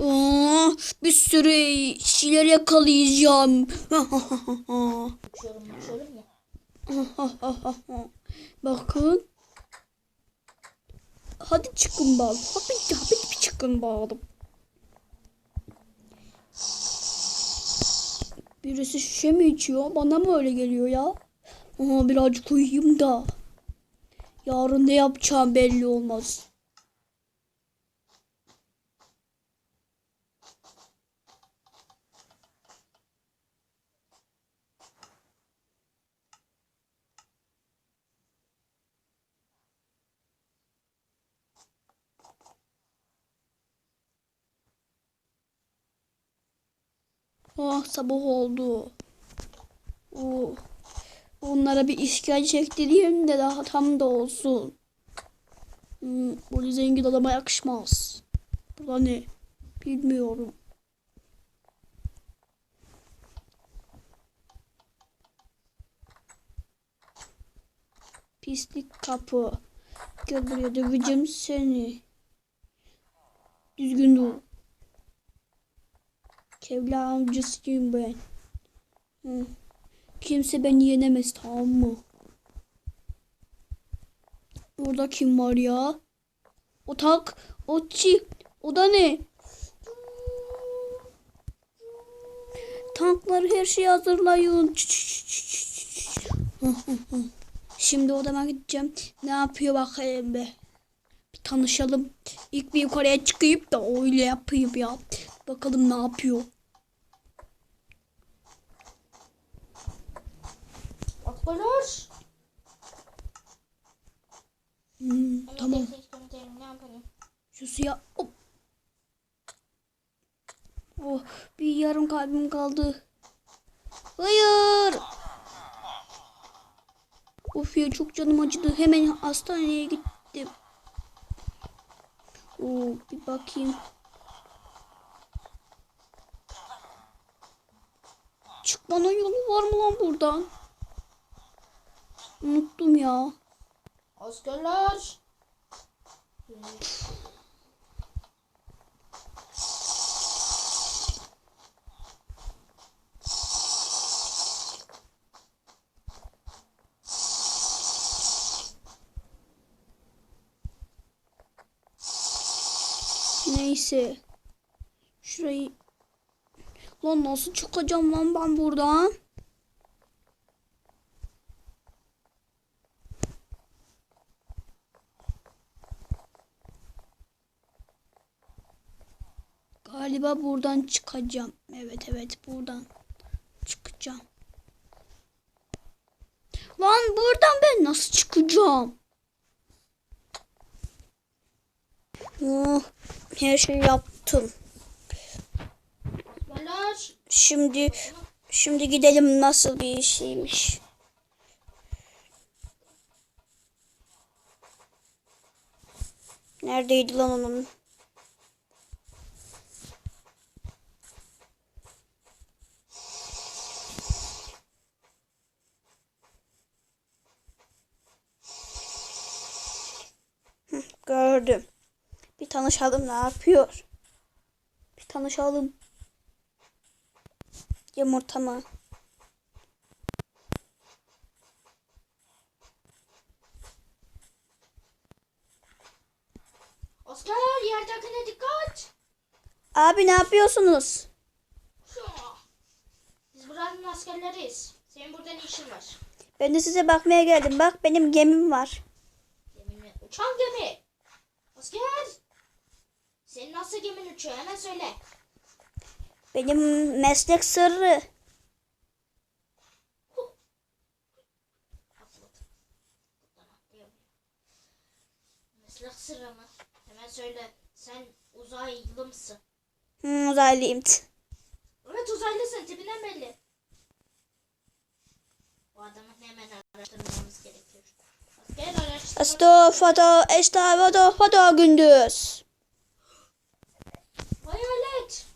Aa, bir sürü şeyler yakalayacağım. Bakın. Hadi çıkın bakalım. Hadi, hadi bir çıkın bakalım. Birisi şişe mi içiyor? Bana mı öyle geliyor ya? Aha, birazcık uyuyayım da. Yarın ne yapacağım belli olmaz. Ah sabah oldu. Oh. Onlara bir işkence çektireyim de daha tam da olsun. Hmm, bu zengin adama yakışmaz. Bu da ne? Bilmiyorum. Pislik kapı. Gel buraya döveceğim seni. Düzgün dur. Kevlar avcısıyım ben. Hı. Kimse beni yenemez tamam mı? Orada kim var ya? O tak, o çi, o da ne? Tankları her şeyi hazırlayın. Şimdi odama gideceğim. Ne yapıyor bakayım be. Bir tanışalım. İlk bir yukarıya çıkayım da öyle yapayım ya. Bakalım ne yapıyor. Atbalar. Hmm, tamam. Şu suya hop. Oh, bir yarım kalbim kaldı. Hayır. Of ya çok canım acıdı. Hemen hastaneye gittim. Oo, bir bakayım. Çıkmanın yolu var mı lan buradan? Unuttum ya. Askerler. Neyse. Şurayı... Lan nasıl çıkacağım lan ben buradan? Galiba buradan çıkacağım. Evet evet buradan çıkacağım. Lan buradan ben nasıl çıkacağım? Oh, her şeyi yaptım. Şimdi şimdi gidelim nasıl bir şeymiş. Neredeydi lan onun? Hı, Gördüm. Bir tanışalım ne yapıyor? Bir tanışalım. Yumurta mı? Askerler yerdekine dikkat. Abi ne yapıyorsunuz? Biz buranın askerleriyiz. Senin burada ne işin var? Ben de size bakmaya geldim. Bak benim gemim var. Gemi mi? Uçan gemi. Asker. Senin nasıl gemin uçuyor? Hemen söyle. Benim meslek sırrı. Meslek sırrı mı? Hemen söyle. Sen uzaylı mısın? Hmm, uzaylıyım. Evet uzaylısın. Tipinden belli. Bu adamı hemen araştırmamız gerekiyor. Araştırma. Estağfurullah, estağfurullah, gündüz. Hayalet.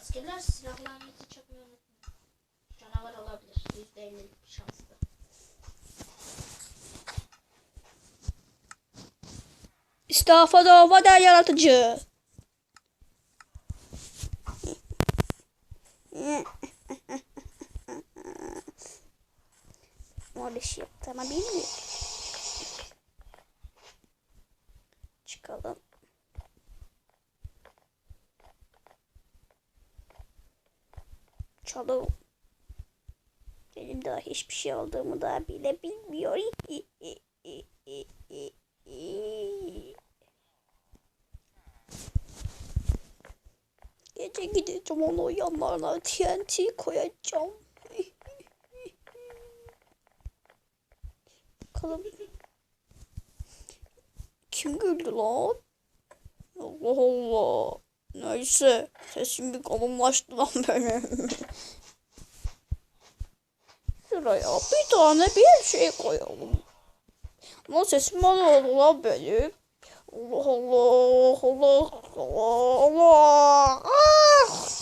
Askerler silahlarınızı çakmayı unutmayın. Canavar olabilir. %50 şanslı. Estağfurullah, yaratıcı. Öyle şey yaptığını bilmiyorum. Çıkalım. Çalım. Benim daha hiçbir şey olduğumu daha bile bilmiyor. Gece gideceğim onu yanlarına TNT koyacağım. Bakalım. Kim güldü lan? Allah Allah. Neyse. Sesim bir kalınlaştı lan benim. Şuraya bir tane bir şey koyalım. Ama sesim bana oldu lan benim. Allah Allah Allah Allah Allah. Ah!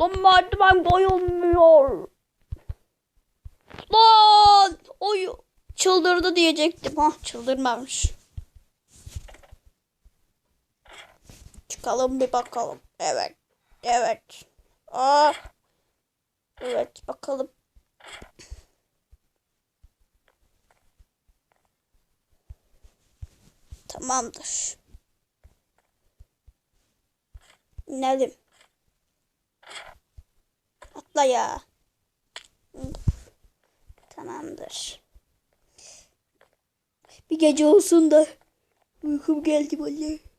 Lan merdiven koyulmuyor. Lan oy çıldırdı diyecektim. Ha çıldırmamış. Çıkalım bir bakalım. Evet. Evet. Ah. Evet bakalım. Tamamdır. İnelim. Atla ya. Tamamdır. Bir gece olsun da uykum geldi vallahi.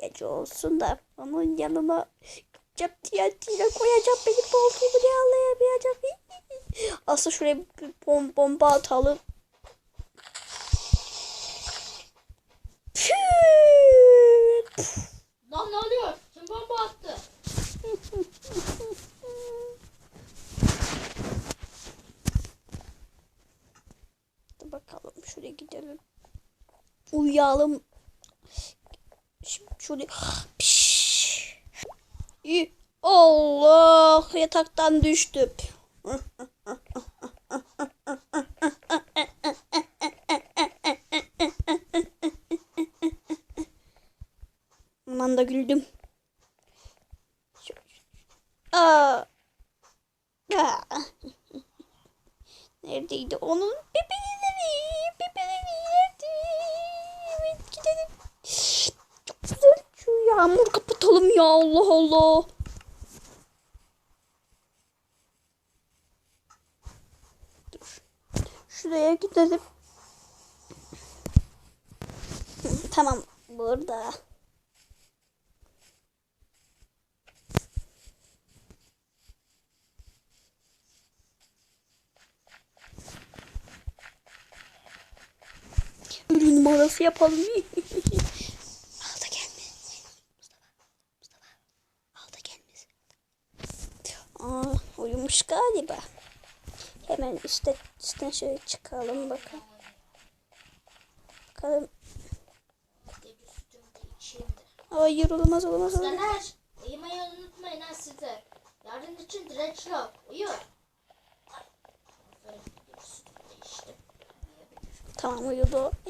Gece olsun da onun yanına gideceğim TNT'yle koyacağım benim olduğumu ne anlayamayacağım. Aslında şuraya bir bom bomba atalım. Lan ne oluyor? Kim bomba attı? Bakalım şuraya gidelim. Uyuyalım. Şuraya. Piş. Allah yataktan düştüm. Aman da güldüm. Allah. Dur. Şuraya gidelim. Tamam burada. Ölü numarası yapalım. galiba. Hemen üstte, üstten şöyle çıkalım bakalım. Bakalım. Olamaz olamaz. olamaz. Aslanlar uyumayı unutmayın ha sizler. Yarın için direnç yok. Uyu. Tamam uyudu.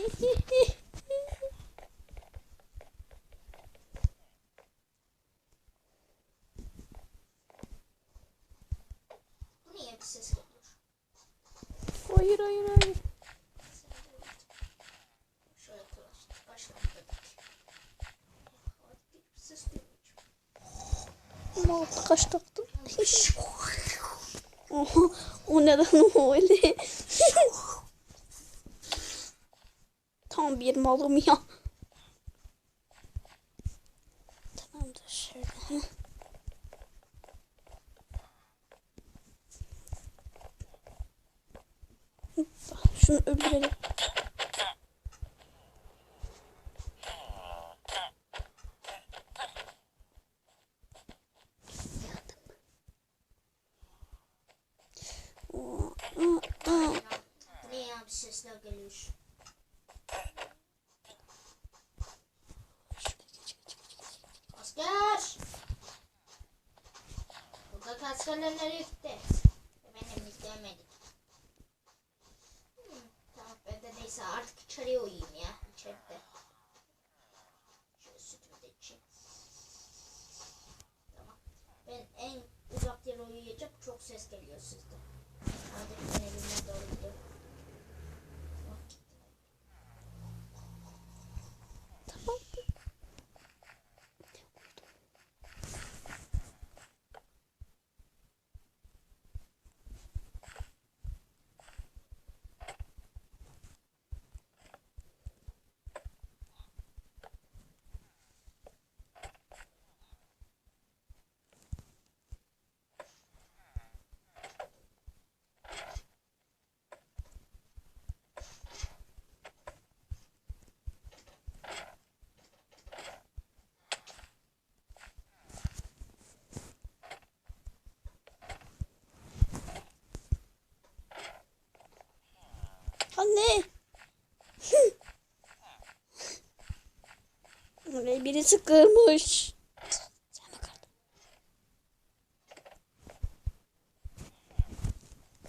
Bu niye bir ses geliyor? hayır hayır hayır. Şöyle dolaştık. Başladık. Hadi bir ses duymayacağım. Ama kaç taktım. Oha, o neden öyle? Tam bir malım ya. Tamamdır şöyle. Şunu öldürelim. Oo, aa, aa. Bu ne ya bir sesler geliyor. Asker! Buradaki askerler nereye gitti? Benim izlemedik. Hmm, tamam ben de neyse artık içeriye uyuyayım ya. İçeride. Şöyle sütümü de içeyim. Ben en uzak yere uyuyacak çok ses geliyor sizde. Hadi ben evime doğru gidiyorum. Ah, gitti. Tamam. Anne. Oraya birisi kırmış. Sen kırdın.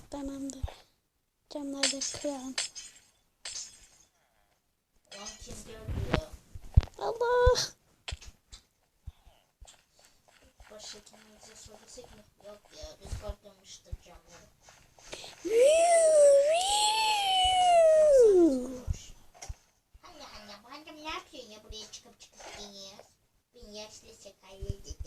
Tamamdır. Camları da kıralım. Allah. Başhekimimize söylesek mi? Yok ya rüzgar dönmüştür camları. Anne anne bu annem ne yapıyorsun ya buraya çıkıp çıkıp geliyor? Bir yaşlı şakaylı dedi.